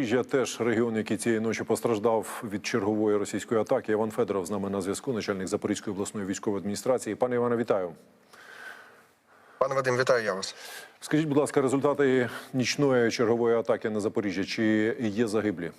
Запоріжжя теж регіон, який цієї ночі постраждав від чергової російської атаки. Іван Федоров з нами на зв'язку, начальник Запорізької обласної військової адміністрації. Пане Іване, вітаю. Пане Вадим, вітаю я вас. Скажіть, будь ласка, результати нічної чергової атаки на Запоріжжя чи є загиблі?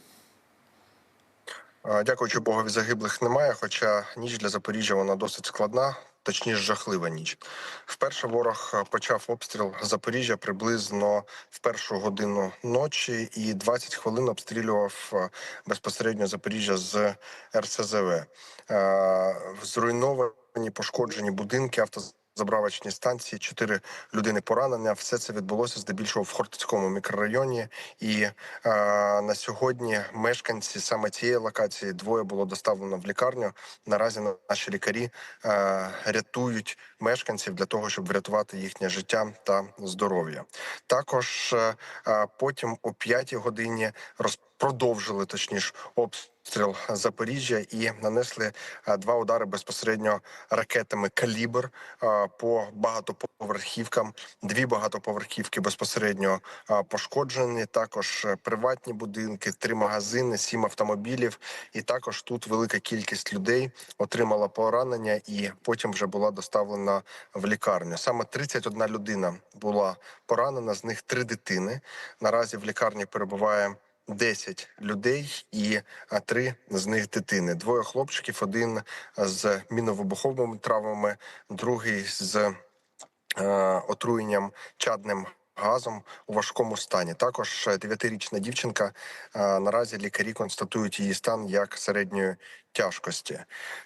Дякуючи Богові, загиблих немає. Хоча ніч для Запоріжжя вона досить складна, точніше жахлива ніч. Вперше ворог е, почав обстріл Запоріжжя приблизно в першу годину ночі, і 20 хвилин обстрілював е, безпосередньо Запоріжжя з РСЗВ. Е, Зруйновані пошкоджені будинки, автозаправочні станції, чотири людини поранення. Все це відбулося здебільшого в Хортицькому мікрорайоні. І е, на сьогодні мешканці саме цієї локації двоє було доставлено в лікарню. Наразі наші лікарі е, рятують мешканців для того, щоб врятувати їхнє життя та здоров'я. Також е, е, потім о п'ятій годині роз продовжили точніше обстріл Запоріжжя і нанесли е, два удари безпосередньо ракетами калібр е, по багатоповерхівкам. Дві багатоповерхівки безпосередньо е, пошкоджені. Також приватні будинки, три магазини, сім автомобілів. І також тут велика кількість людей отримала поранення і потім вже була доставлена в лікарню. Саме 31 людина була поранена, з них три дитини. Наразі в лікарні перебуває. 10 людей і три з них дитини. Двоє хлопчиків, один з міновибуховими травмами, другий з е, отруєнням чадним газом у важкому стані. Також дев'ятирічна дівчинка. наразі лікарі констатують її стан як середньої тяжкості.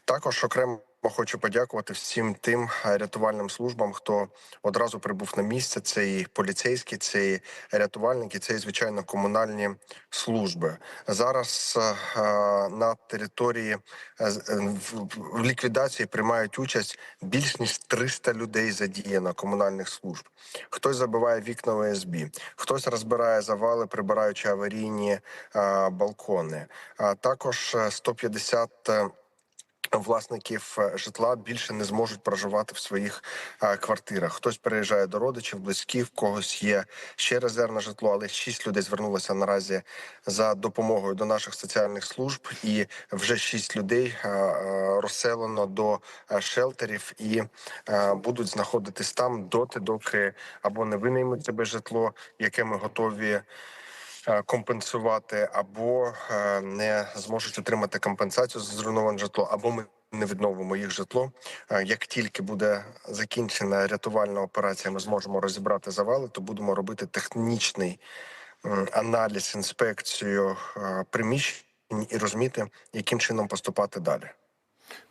Також окремо. Хочу подякувати всім тим е, рятувальним службам, хто одразу прибув на місце. Це і поліцейські, це і рятувальники, це і звичайно комунальні служби. Зараз е, на території е, з- е, в- ліквідації приймають участь більш ніж 300 людей задіяно комунальних служб. Хтось забиває вікна ОСБ, хтось розбирає завали, прибираючи аварійні балкони. А також е, 150 е, Власників е, житла більше не зможуть проживати в своїх е, квартирах. Хтось переїжджає до родичів, близьких, когось є ще резервне житло, але шість людей звернулося наразі за допомогою до наших соціальних служб, і вже шість людей е, розселено до шелтерів і будуть знаходитись там доти, доки або не винаймуть себе житло, яке ми готові компенсувати, або е, не зможуть отримати компенсацію за зруйноване житло, або ми не відновимо їх житло. Е, Як тільки буде закінчена рятувальна операція, ми зможемо розібрати завали, то будемо робити технічний аналіз, інспекцію е, приміщень і розуміти, яким чином поступати далі.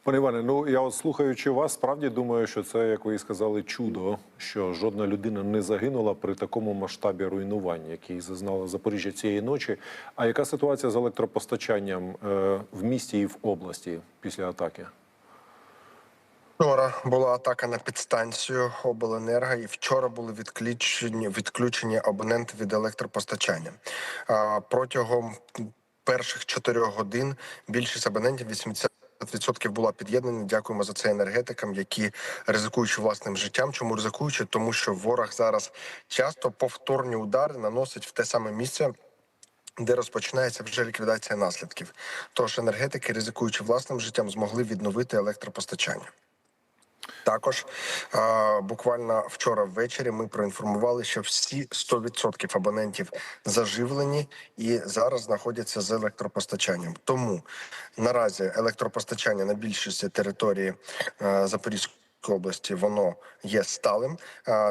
Пане Іване, ну я от слухаючи вас, справді думаю, що це, як ви і сказали, чудо, що жодна людина не загинула при такому масштабі руйнувань, який зазнала Запоріжжя цієї ночі. А яка ситуація з електропостачанням е, в місті і в області після атаки? Вчора була атака на підстанцію обленерго, і вчора були відключені відключені абоненти від електропостачання. А, протягом перших чотирьох годин більшість абонентів 80 Відсотків була під'єднана. Дякуємо за це енергетикам, які ризикуючи власним життям. Чому ризикуючи? Тому що ворог зараз часто повторні удари наносить в те саме місце. Де розпочинається вже ліквідація наслідків, тож енергетики, ризикуючи власним життям, змогли відновити електропостачання. Також буквально вчора ввечері ми проінформували, що всі 100% абонентів заживлені і зараз знаходяться з електропостачанням. Тому наразі електропостачання на більшості території е, Запорізької області воно є сталим.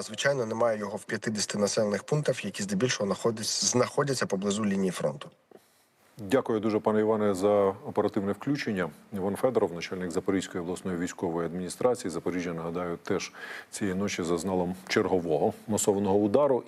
Звичайно, немає його в 50 населених пунктах, які здебільшого знаходяться поблизу лінії фронту. Дякую дуже, пане Іване, за оперативне включення. Іван Федоров, начальник Запорізької обласної військової адміністрації. Запоріжжя, нагадаю, теж цієї ночі зазнало чергового масованого удару.